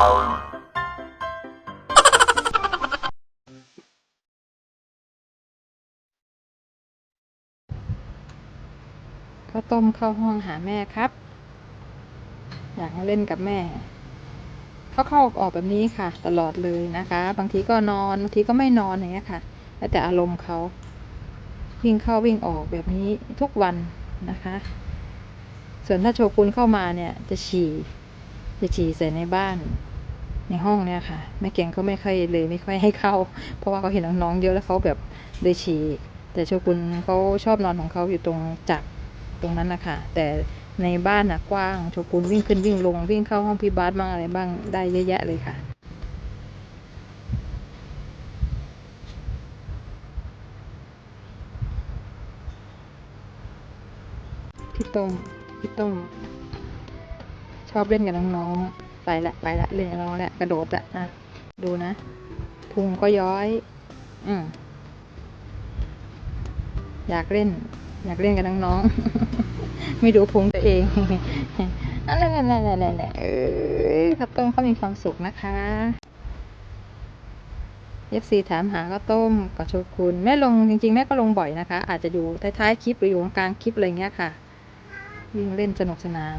ข้าวต้มเข้าห้องหาแม่ครับ อยากมาเล่นกับแม่ เขาเข้าออกแบบนี้ค่ะ ตลอดเลยนะคะ บางทีก็นอน บางทีก็ไม่นอนอย่างเงี้ยค่ะ แล้วแต่อารมณ์เขาวิ่งเข้าวิ่งออกแบบนี้ทุกวันนะคะ ส่วนถ้าโชกุนเข้ามาเนี่ยจะฉี่ จะฉี่ใส่ในบ้าน ในห้องเนี่ยค่ะ แม่เก่งเขาไม่ค่อยเลยไม่ค่อยให้เข้า เพราะว่าเขาเห็นน้องๆเยอะแล้วเขาแบบเลยฉี่แต่โชกุนเขาชอบนอนของเขาอยู่ตรงจักตรงนั้นนะคะแต่ในบ้านนะกว้างโชกุนวิ่งขึ้นวิ่งลงวิ่งเข้าห้องพี่บาสบ้างอะไรบ้างได้เยอะแยะเลยค่ะพี่ต้มพี่ต้มชอบเล่นกับน้องๆ ไปละไปละเล่นกับน้องละกระโดดละนะดูนะพุงก็ย้อย อืมอยากเล่น อยากเล่นกับน้องๆ ไม่ดูพุงตัวเองนั่นแหละนั่นแหละนั่นแหละเออข้าวต้มเขามีความสุขนะคะเอฟซีถามหาข้าวต้มกับโชกุนแม่ลงจริงๆ แม่ก็ลงบ่อยนะคะ อาจจะอยู่ท้ายๆคลิปหรืออยู่กลางๆคลิปอะไรเงี้ยค่ะ วิ่งเล่นสนุกสนาน